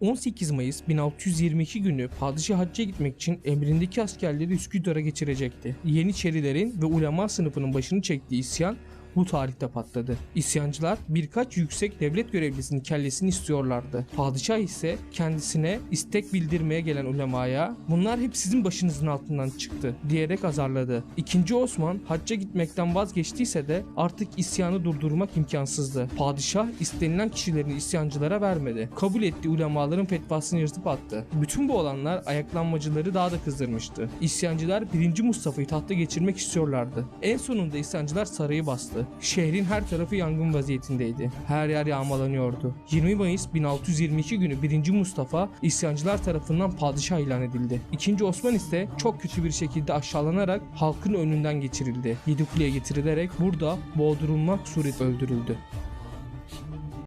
18 Mayıs 1622 günü padişah hacca gitmek için emrindeki askerleri Üsküdar'a geçirecekti. Yeniçerilerin ve ulema sınıfının başını çektiği isyan bu tarihte patladı. İsyancılar birkaç yüksek devlet görevlisinin kellesini istiyorlardı. Padişah ise kendisine istek bildirmeye gelen ulemaya bunlar hep sizin başınızın altından çıktı diyerek azarladı. İkinci Osman hacca gitmekten vazgeçtiyse de artık isyanı durdurmak imkansızdı. Padişah istenilen kişilerini isyancılara vermedi. Kabul ettiği ulemaların fetvasını yırtıp attı. Bütün bu olanlar ayaklanmacıları daha da kızdırmıştı. İsyancılar 1. Mustafa'yı tahta geçirmek istiyorlardı. En sonunda isyancılar sarayı bastı. Şehrin her tarafı yangın vaziyetindeydi. Her yer yağmalanıyordu. 20 Mayıs 1622 günü 1. Mustafa isyancılar tarafından padişah ilan edildi. 2. Osman ise çok kötü bir şekilde aşağılanarak halkın önünden geçirildi. Yedikule'ye getirilerek burada boğdurulmak sureti öldürüldü.